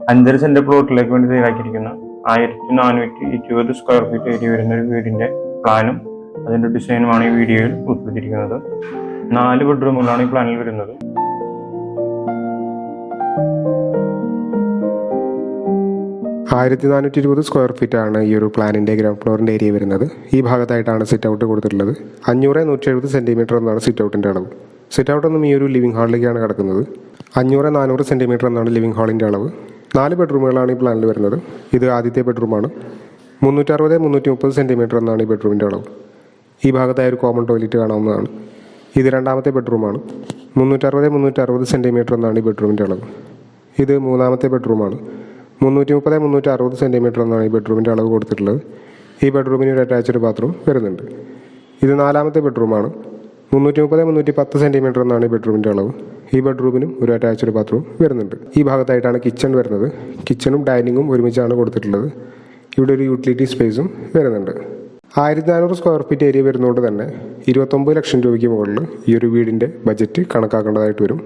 അഞ്ചര സെന്റ് പ്ലോട്ടിലേക്ക് വേണ്ടി തയ്യാറാക്കിയിരിക്കുന്ന ആയിരത്തി നാനൂറ്റി ഇരുപത് സ്ക്വയർ ഫീറ്റ് ഏരിയ വരുന്ന ഒരു വീടിന്റെ പ്ലാനും അതിന്റെ ഡിസൈനുമാണ് ഈ വീഡിയോയിൽ ഉൾപ്പെടുത്തിയിരിക്കുന്നത്. നാല് ബെഡ്റൂമുകളാണ് ഈ പ്ലാനിൽ വരുന്നത്. ആയിരത്തി നാനൂറ്റി ഇരുപത് സ്ക്വയർ ഫീറ്റ് ആണ് ഈ ഒരു പ്ലാനിന്റെ ഗ്രൗണ്ട് ഫ്ലോറിന്റെ ഏരിയ വരുന്നത്. ഈ ഭാഗത്തായിട്ടാണ് സിറ്റ് ഔട്ട് കൊടുത്തിട്ടുള്ളത്. അഞ്ഞൂറ് നൂറ്റി എഴുപത് സെന്റിമീറ്റർ എന്നാണ് സിറ്റ് ഔട്ടിന്റെ അളവ്. സിറ്റ് ഔട്ട് ഒന്നും ഈ ഒരു ലിവിംഗ് ഹാളിലേക്കാണ് കിടക്കുന്നത്. അഞ്ഞൂറ് നാനൂറ് സെന്റിമീറ്റർ എന്നാണ് ലിവിംഗ് ഹാളിന്റെ അളവ്. നാല് ബെഡ്റൂമുകളാണ് ഈ പ്ലാനിൽ വരുന്നത്. ഇത് ആദ്യത്തെ ബെഡ്റൂമാണ്. മുന്നൂറ്ററുപത് മുന്നൂറ്റി മുപ്പത് സെന്റിമീറ്റർ എന്നാണ് ഈ ബെഡ്റൂമിന്റെ അളവ്. ഈ ഭാഗത്തായി ഒരു കോമൺ ടോയ്ലറ്റ് കാണാവുന്നതാണ്. ഇത് രണ്ടാമത്തെ ബെഡ്റൂമാണ്. മുന്നൂറ്ററുപത് മുന്നൂറ്ററുപത് സെന്റിമീറ്റർ എന്നാണ് ഈ ബെഡ്റൂമിന്റെ അളവ്. ഇത് മൂന്നാമത്തെ ബെഡ്റൂമാണ്. മുന്നൂറ്റി മുപ്പത് മുന്നൂറ്റി അറുപത് സെന്റിമീറ്റർ എന്നാണ് ഈ ബെഡ്റൂമിന്റെ അളവ് കൊടുത്തിട്ടുള്ളത്. ഈ ബെഡ്റൂമിന് ഒരു അറ്റാച്ച്ഡ് ബാത്റൂം വരുന്നുണ്ട്. ഇത് നാലാമത്തെ ബെഡ്റൂമാണ്. മുന്നൂറ്റി മുപ്പത് മുന്നൂറ്റി പത്ത് സെന്റിമീറ്റർ എന്നാണ് ഈ ബെഡ്റൂമിന്റെ അളവ്. ഈ ബെഡ്റൂമിനും ഒരു അറ്റാച്ച്ഡ് ബാത്റൂം വരുന്നുണ്ട്. ഈ ഭാഗത്തായിട്ടാണ് കിച്ചൺ വരുന്നത്. കിച്ചണും ഡൈനിങ്ങും ഒരുമിച്ചാണ് കൊടുത്തിട്ടുള്ളത്. ഇവിടെ ഒരു യൂട്ടിലിറ്റി സ്പേസും വരുന്നുണ്ട്. ആയിരത്തി നാനൂറ് സ്ക്വയർ ഫീറ്റ് ഏരിയ വരുന്നതുകൊണ്ട് തന്നെ ഇരുപത്തൊമ്പത് ലക്ഷം രൂപയ്ക്ക് മുകളിൽ ഈ ഒരു വീടിന്റെ ബജറ്റ് കണക്കാക്കേണ്ടതായിട്ട് വരും.